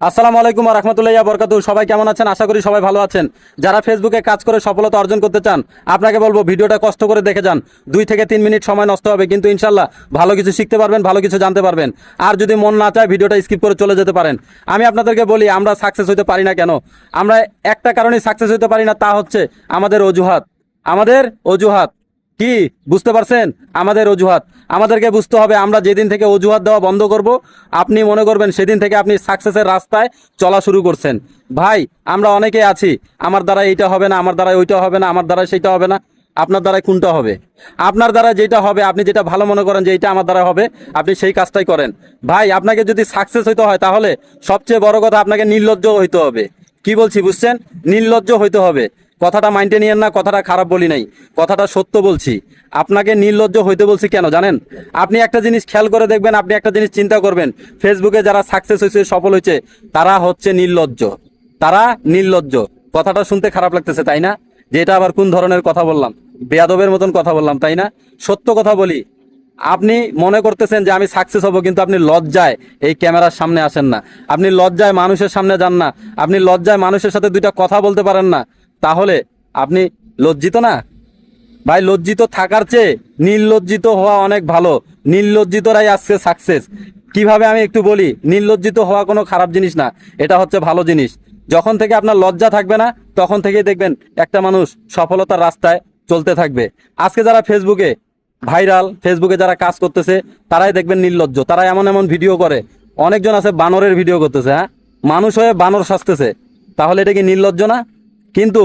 আসসালামু আলাইকুম রহমতুল্লাহ বরকাতু সবাই কেমন আছেন? আশা করি সবাই ভালো আছেন। যারা ফেসবুকে কাজ করে সফলতা অর্জন করতে চান, আপনাকে বলব ভিডিওটা কষ্ট করে দেখে যান। দুই থেকে তিন মিনিট সময় নষ্ট হবে, কিন্তু ইনশাল্লাহ ভালো কিছু শিখতে পারবেন, ভালো কিছু জানতে পারবেন। আর যদি মন না চায় ভিডিওটা স্কিপ করে চলে যেতে পারেন। আমি আপনাদেরকে বলি, আমরা সাকসেস হতে পারি না কেন? আমরা একটা কারণেই সাকসেস হতে পারি না, তা হচ্ছে আমাদের অজুহাত। আমাদের অজুহাত। কি? বুঝতে পারছেন? আমাদের অজুহাত। আমাদেরকে বুঝতে হবে, আমরা যেদিন থেকে অজুহাত দেওয়া বন্ধ করব, আপনি মনে করবেন সেদিন থেকে আপনি সাকসেসের রাস্তায় চলা শুরু করছেন। ভাই, আমরা অনেকেই আছি, আমার দ্বারা এইটা হবে না, আমার দ্বারা ওইটা হবে না, আমার দ্বারা সেইটা হবে না। আপনার দ্বারা কোনটা হবে? আপনার দ্বারা যেটা হবে, আপনি যেটা ভালো মনে করেন যে এইটা আমার দ্বারা হবে, আপনি সেই কাজটাই করেন। ভাই, আপনাকে যদি সাকসেস হইতে হয়, তাহলে সবচেয়ে বড় কথা আপনাকে নির্লজ্জ হইতে হবে। কি বলছি বুঝছেন? নির্লজ্জ হইতে হবে। কথাটা মাইন্ডে নিয়েন না, কথাটা খারাপ বলি নাই। কথাটা সত্য বলছি। আপনাকে নির্লজ্জ হইতে বলছি কেন জানেন? আপনি একটা জিনিস খেয়াল করে দেখবেন, আপনি একটা জিনিস চিন্তা করবেন। ফেসবুকে যারা সাকসেস হয়েছে সফল হয়েছে তারা হচ্ছে নির্লজ্জ। তারা নির্লজ্জ। কথাটা শুনতে খারাপ লাগতেছে, তাই না? যে এটা আবার কোন ধরনের কথা বললাম? বেয়াদবের মতন কথা বললাম, তাই না? সত্য কথা বলি। আপনি মনে করতেছেন যে আমি সাকসেস হব, কিন্তু আপনি লজ্জায় এই ক্যামেরার সামনে আসেন না। আপনি লজ্জায় মানুষের সামনে যান না। আপনি লজ্জায় মানুষের সাথে দুইটা কথা বলতে পারেন না। তাহলে আপনি লজ্জিত না? ভাই, লজ্জিত থাকার চেয়ে নির্লজ্জিত হওয়া অনেক ভালো। নির্লজ্জিতরাই আজকে সাকসেস কীভাবে আমি একটু বলি? নির্লজ্জিত হওয়া কোনো খারাপ জিনিস না। এটা হচ্ছে ভালো জিনিস। যখন থেকে আপনার লজ্জা থাকবে না, তখন থেকেই দেখবেন একটা মানুষ সফলতার রাস্তায় চলতে থাকবে। আজকে যারা ফেসবুকে ভাইরাল ফেসবুকে যারা কাজ করতেছে, তারাই দেখবেন নির্লজ্জ। তারা এমন এমন ভিডিও করে। অনেকজন আছে বানরের ভিডিও করতেছে হ্যাঁ? মানুষ হয়ে বানর সাজতেছে। তাহলে এটা কি নির্লজ্জ না? কিন্তু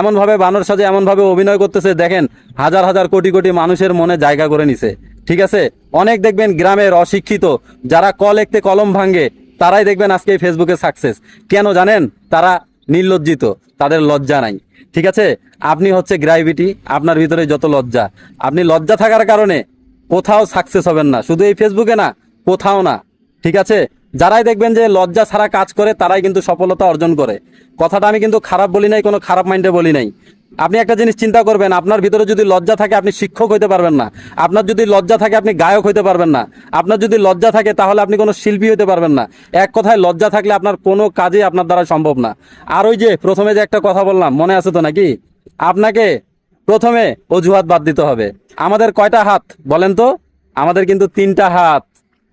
এমনভাবে বানর সাজে, এমনভাবে অভিনয় করতেছে, দেখেন, হাজার হাজার কোটি কোটি মানুষের মনে জায়গা করে নিছে। ঠিক আছে? অনেক দেখবেন গ্রামের অশিক্ষিত, যারা ক লিখতে কলম ভাঙ্গে তারাই দেখবেন আজকে ফেসবুকে সাকসেস কেন জানেন? তারা নির্লজ্জিত, তাদের লজ্জা নাই। ঠিক আছে? আপনি হচ্ছে গ্রাইভিটি আপনার ভিতরে যত লজ্জা। আপনি লজ্জা থাকার কারণে কোথাও সাকসেস হবেন না। শুধু এই ফেসবুকে না, কোথাও না। ঠিক আছে? যারাই দেখবেন যে লজ্জা ছাড়া কাজ করে, তারাই কিন্তু সফলতা অর্জন করে। কথাটা আমি কিন্তু খারাপ বলি নাই, কোনো খারাপ মাইন্ডে বলি নাই। আপনি একটা জিনিস চিন্তা করবেন, আপনার ভিতরে যদি লজ্জা থাকে আপনি শিক্ষক হইতে পারবেন না। আপনার যদি লজ্জা থাকে আপনি গায়ক হইতে পারবেন না। আপনার যদি লজ্জা থাকে তাহলে আপনি কোনো শিল্পী হইতে পারবেন না। এক কথায় লজ্জা থাকলে আপনার কোনো কাজই আপনার দ্বারা সম্ভব না। আর ওই যে প্রথমে যে একটা কথা বললাম, মনে আছে তো নাকি? আপনাকে প্রথমে অজুহাত বাদ দিতে হবে। আমাদের কয়টা হাত বলেন তো? আমাদের কিন্তু তিনটা হাত।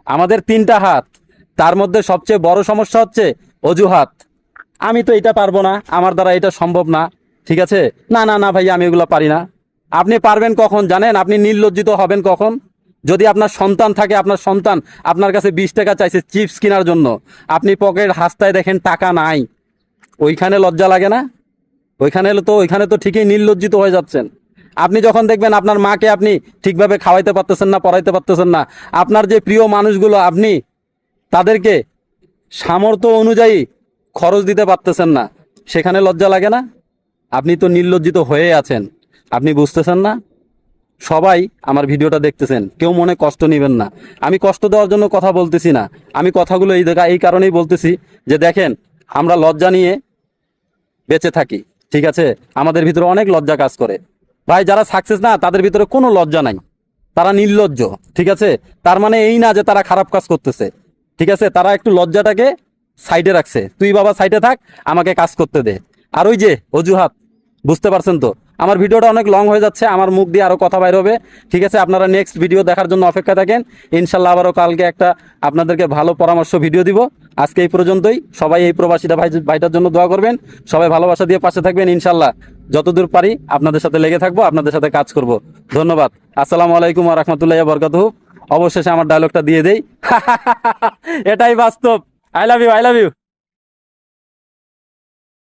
আমাদের তিনটা হাত। তার মধ্যে সবচেয়ে বড় সমস্যা হচ্ছে অজুহাত। আমি তো এটা পারব না, আমার দ্বারা এটা সম্ভব না। ঠিক আছে? না না না ভাই আমি এগুলো পারি না। আপনি পারবেন কখন, জানেন? আপনি নির্লজ্জিত হবেন কখন? যদি আপনার সন্তান থাকে, আপনার সন্তান আপনার কাছে বিশ টাকা চাইছে চিপস কেনার জন্য, আপনি পকেট হাস্তায় দেখেন টাকা নাই। ওইখানে লজ্জা লাগে না? ওইখানে তো ওইখানে তো ঠিকই নির্লজ্জিত হয়ে যাচ্ছেন। আপনি যখন দেখবেন আপনার মাকে আপনি ঠিকভাবে খাওয়াইতে পারতেছেন না, পড়াইতে পারতেছেন না, আপনার যে প্রিয় মানুষগুলো আপনি, তাদেরকে সামর্থ্য অনুযায়ী খরচ দিতে পারতেছেন না। সেখানে লজ্জা লাগে না? আপনি তো নির্লজ্জিত হয়ে আছেন। আপনি বুঝতেছেন না? সবাই আমার ভিডিওটা দেখতেছেন। কেউ মনে কষ্ট নেবেন না। আমি কষ্ট দেওয়ার জন্য কথা বলতেছি না। আমি কথাগুলো এই দেখা এই কারণেই বলতেছি যে দেখেন, আমরা লজ্জা নিয়ে বেঁচে থাকি, ঠিক আছে? আমাদের ভিতরে অনেক লজ্জা কাজ করে। ভাই, যারা সাকসেস না, তাদের ভিতরে কোনো লজ্জা নাই। তারা নির্লজ্জ, ঠিক আছে? তার মানে এই না যে তারা খারাপ কাজ করতেছে, ঠিক আছে? তারা একটু লজ্জাটাকে সাইডে রাখছে। তুই বাবা সাইডে থাক, আমাকে কাজ করতে দে। আর ওই যে, অজুহাত, বুঝতে পারছেন তো? আমার ভিডিওটা অনেক লং হয়ে যাচ্ছে, আমার মুখ দিয়ে আরও কথা বাইর হবে ঠিক আছে, আপনারা নেক্সট ভিডিও দেখার জন্য অপেক্ষা থাকেন। ইনশাল্লাহ আবারও কালকে একটা আপনাদেরকে ভালো পরামর্শ ভিডিও দিব। আজকে এই পর্যন্তই। সবাই এই প্রবাসীটা ভাই, ভাইটার জন্য দোয়া করবেন। সবাই ভালোবাসা দিয়ে পাশে থাকবেন, ইনশাল্লাহ। যতদূর পারি আপনাদের সাথে লেগে থাকব, আপনাদের সাথে কাজ করব। ধন্যবাদ। আসসালামু আলাইকুম রহমতুল্লাহ বরকাত অবশেষে আমার ডায়লগটা দিয়ে দেই। এটাই বাস্তব। I love you I love you